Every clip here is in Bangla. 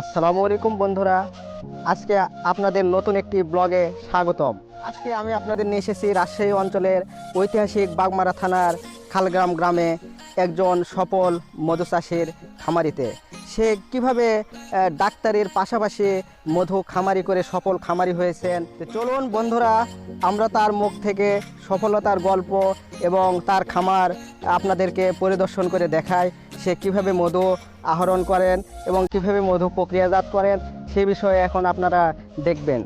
আসসালামু আলাইকুম বন্ধুরা। আজকে আপনাদের নতুন একটি ব্লগে স্বাগতম। আজকে আমি আপনাদের নিয়ে এসেছি রাজশাহী অঞ্চলের ঐতিহাসিক বাগমারা থানার খালগ্রাম গ্রামে একজন সফল মধু চাষির খামারিতে। সে কীভাবে ডাক্তারের পাশাপাশি মধু খামারি করে সফল খামারি হয়েছেন? চলুন বন্ধুরা, আমরা তার মুখ থেকে সফলতার গল্প এবং তার খামার আপনাদেরকে পরিদর্শন করে দেখাই। সে কীভাবে মধু আহরণ করেন এবং কীভাবে মধু প্রক্রিয়াজাত করেন, সে বিষয়ে এখন আপনারা দেখবেন।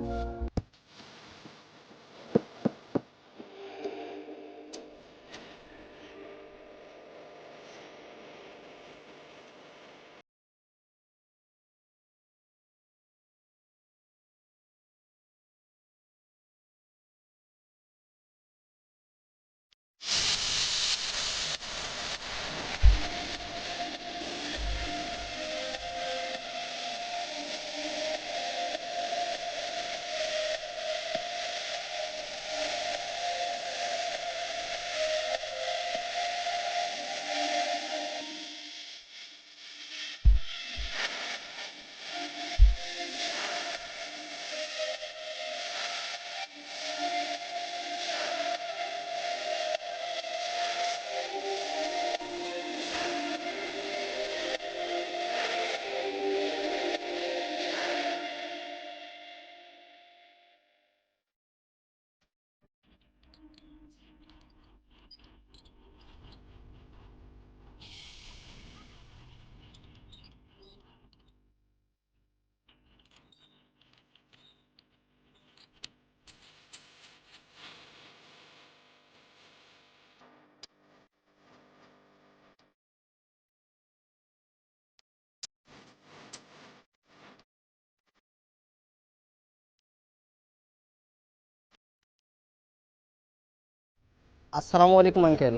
আসসালামু আলাইকুম আঙ্কেল।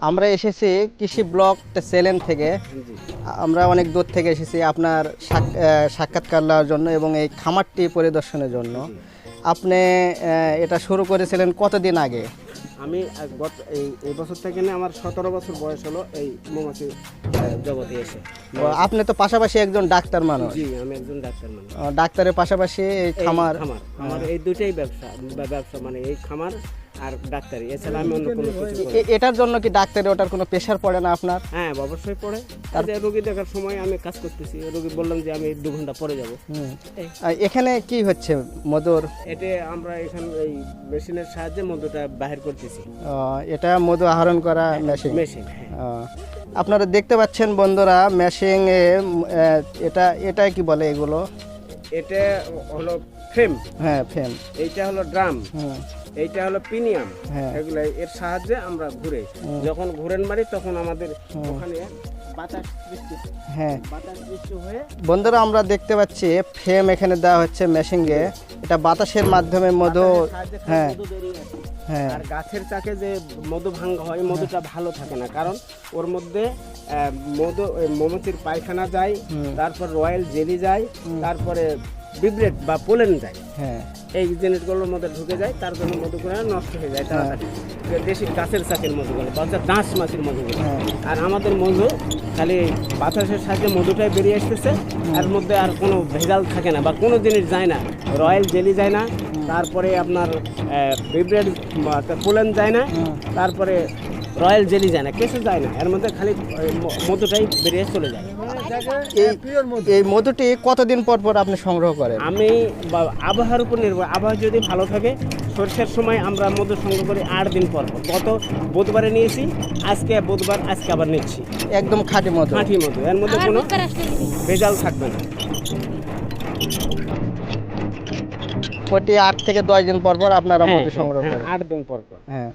আমরা এসেছি কৃষি ব্লক সেলেন থেকে। আমরা অনেক দূর থেকে এসেছি আপনার সাক- সাক্ষাৎকার নেওয়ার জন্য এবং এই খামারটি পরিদর্শনের জন্য। আপনি এটা শুরু করেছিলেন কতদিন আগে? আমি এই এই বছর থেকে নিয়ে আমার সতেরো বছর বয়স হলো এই মৌমাছি জগতে এসে। আপনি তো পাশাপাশি একজন ডাক্তার মানুষ। জি আমি একজন ডাক্তার মানুষ। ডাক্তারের পাশাপাশি এই খামার। খামার আমার এই দুইটাই ব্যবসা ব্যবসা মানে এই খামার আর ডাক্তারি এছাড়া আমি অন্য কোনো কিছু করি না। এটার জন্য কি ডাক্তারে ওটার কোনো প্রেশার পড়ে না আপনার? হ্যাঁ অবশ্যই পড়ে। যে রোগী দেখার সময় আমি কাজ করতেছি রোগী বললাম যে আমি দু ঘণ্টা পরে যাব। হুম। আহ, এখানে কি হচ্ছে মধুর? এতে আমরা এখানে এই মেশিনের সাহায্যে মধুটা বাহির করতেছি। আহ, এটা মধু আহরণ করা মেশিন মেশিন হ্যাঁ। আহ, আপনারা দেখতে পাচ্ছেন বন্ধুরা মেশিং এটা এটা কি বলে এগুলো? এটা হলো ফ্রেম হ্যাঁ ফ্যান এইটা হলো ড্রাম হুম। এইটা হলো পিনিয়াম। হ্যাঁ। এগুলো এর সাহায্যে আমরা ঘুরে যখন ঘুরেন মারি তখন আমাদের ওখানে হ্যাঁ। হয়ে। বন্ধুরা আমরা দেখতে পাচ্ছি ফ্রেম এখানে দেওয়া হচ্ছে মেশিনকে এটা বাতাসের মাধ্যমে মধু হ্যাঁ। হ্যাঁ। আর গাছের চাকে যে মধু ভাঙ্গা হয় মধুটা ভালো থাকে না। কারণ ওর মধ্যে মধু মৌমাছির পায়খানা যায় তারপর রয়্যাল জেলি যায় তারপরে বিব্রেট বা পোলেন যায়। হ্যাঁ। এই জিনিসগুলোর মধ্যে ঢুকে যায় তার জন্য মধুগুলো নষ্ট হয়ে যায় তাড়াতাড়ি। দেশি গাছের চাকের মধুগুলো বা দাঁশ মাছের মধুগুলো। হ্যাঁ। আর আমাদের মধু খালি বাতাসের সাহায্যে মধুটাই বেরিয়ে আসতেছে এর মধ্যে আর কোনো ভেজাল থাকে না বা কোনো জিনিস যায় না। রয়্যাল জেলি যায় না তারপরে আপনার বিব্রেড পোলেন যায় না তারপরে রয়্যাল জেলি যায় না কেসে যায় না। এর মধ্যে খালি মধুটাই বেরিয়ে চলে যায়। এই এই মধুটি কতদিন পর পর আপনি সংগ্রহ করেন? আমি আবহাওয়ার উপর নির্ভর আবহাওয়া যদি ভালো থাকে সরষের সময় আমরা মধু সংগ্রহ করি আট দিন পর পর। গত বুধবারে নিয়েছি আজকে বুধবার আজকে আবার নিচ্ছি। একদম খাঁটি মধু। খাঁটি মধু এর মধ্যে কোনো ভেজাল থাকবে না। প্রতি আট থেকে দশ দিন পর পর আপনারা হ্যাঁ, মধু সংগ্রহ হ্যাঁ, করেন। আট দিন পর পর। হ্যাঁ।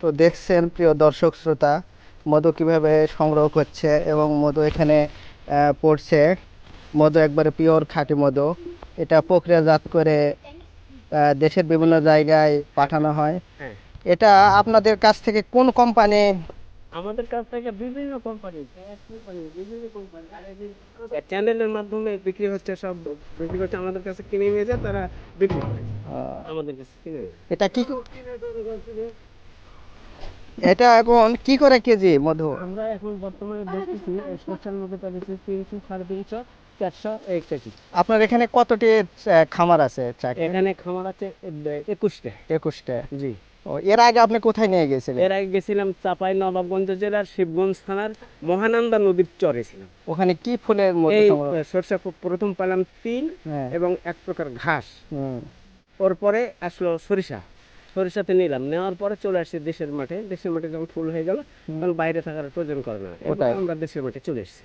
তো দেখছেন প্রিয় দর্শক শ্রোতা মধু কীভাবে সংগ্রহ করছে এবং মধু এখানে আহ, পড়ছে। মধু একবারে পিওর খাঁটি মধু। এটা প্রক্রিয়াজাত করে আহ, দেশের বিভিন্ন জায়গায় পাঠানো হয়। হ্যাঁ। এটা আপনাদের কাছ থেকে কোন কোম্পানি আমাদের কাছ থেকে বিভিন্ন কোম্পানি বিভিন্ন কোম্পানি চ্যানেলের মাধ্যমে বিক্রি হচ্ছে সব বিক্রি করছে আমাদের কাছে কিনে নিয়ে যায় তারা বিক্রি করে। আমাদের কাছে কিনে এটা কি এটা এখন কি করে কেজি মধু? আমরা এখন বর্তমানে দেখতেছি সরষের মধ্যে পেয়েছি তিনশো সাড়ে তিনশো চারশো এক কেজি আপনার এখানে কতটি খামার আছে এখানে খামার আছে একুশটা। একুশটা? জি। ও এর আগে আপনি কোথায় নিয়ে গেছিলেন? এর আগে গেছিলাম চাপাই নবাবগঞ্জ জেলার শিবগঞ্জ থানার মহানন্দা নদীর চরে ছিলাম। ওখানে কি ফুলের এই সরষে প্রথম পেলাম তিল হ্যাঁ। এবং এক প্রকার ঘাস। হুম। ওর পরে আসলো সরিষা। সরিষাতে নিলাম। নেওয়ার পরে চলে আসছি দেশের মাঠে। দেশের মাঠে যখন ফুল হয়ে গেল তখন বাইরে থাকার প্রয়োজন করে না। আমরা দেশের মাঠে চলে এসেছি।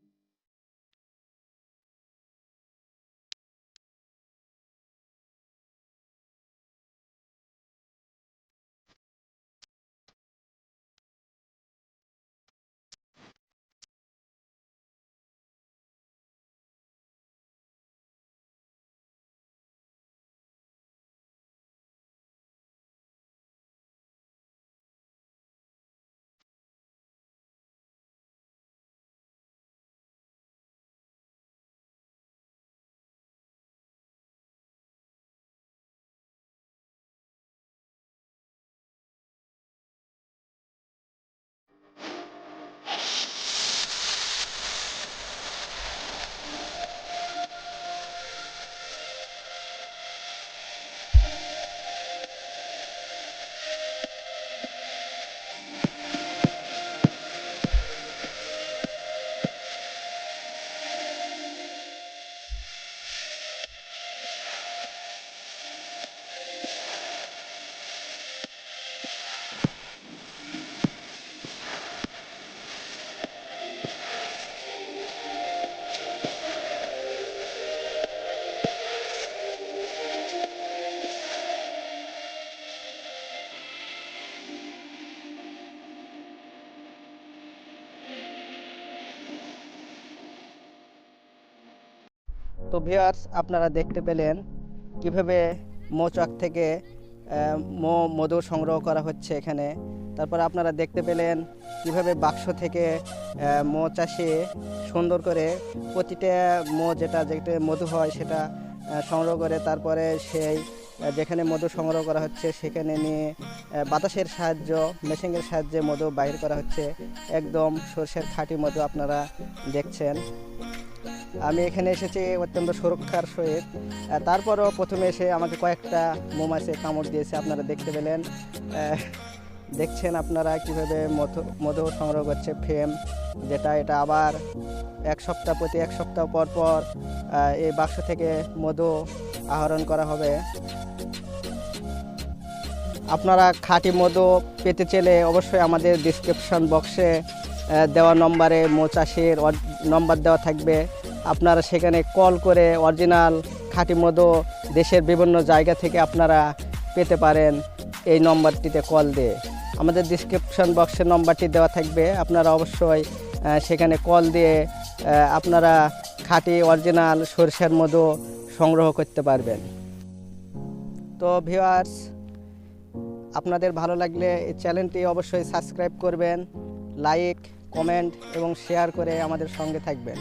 তো ভিউয়ার্স আপনারা দেখতে পেলেন কীভাবে মৌচাক থেকে মৌ মধু সংগ্রহ করা হচ্ছে এখানে। তারপর আপনারা দেখতে পেলেন কীভাবে বাক্স থেকে মৌ চাষে সুন্দর করে প্রতিটা মো যেটা যেটা মধু হয় সেটা সংগ্রহ করে, তারপরে সেই যেখানে মধু সংগ্রহ করা হচ্ছে সেখানে নিয়ে বাতাসের সাহায্য, মেশিনের সাহায্যে মধু বাইর করা হচ্ছে। একদম সর্ষের খাঁটি মধু আপনারা দেখছেন। আমি এখানে এসেছি অত্যন্ত সুরক্ষার সহিত। তারপরও প্রথমে এসে আমাকে কয়েকটা মোমাছে কামড় দিয়েছে, আপনারা দেখতে পেলেন। দেখছেন আপনারা কীভাবে মধু মধু সংগ্রহ করছে ফ্রেম যেটা এটা আবার এক সপ্তাহ প্রতি এক সপ্তাহ পর পর এই বাক্স থেকে মধু আহরণ করা হবে। আপনারা খাঁটি মধু পেতে চাইলে অবশ্যই আমাদের ডিসক্রিপশন বক্সে দেওয়া নম্বরে মোচাষের নম্বর দেওয়া থাকবে। আপনারা সেখানে কল করে অরিজিনাল খাঁটি মধু দেশের বিভিন্ন জায়গা থেকে আপনারা পেতে পারেন এই নম্বরটিতে কল দিয়ে। আমাদের ডিসক্রিপশন বক্সের নম্বরটি দেওয়া থাকবে। আপনারা অবশ্যই সেখানে কল দিয়ে আপনারা খাঁটি অরিজিনাল সরষের মধু সংগ্রহ করতে পারবেন। তো ভিউয়ার্স আপনাদের ভালো লাগলে এই চ্যানেলটি অবশ্যই সাবস্ক্রাইব করবেন লাইক কমেন্ট এবং শেয়ার করে আমাদের সঙ্গে থাকবেন।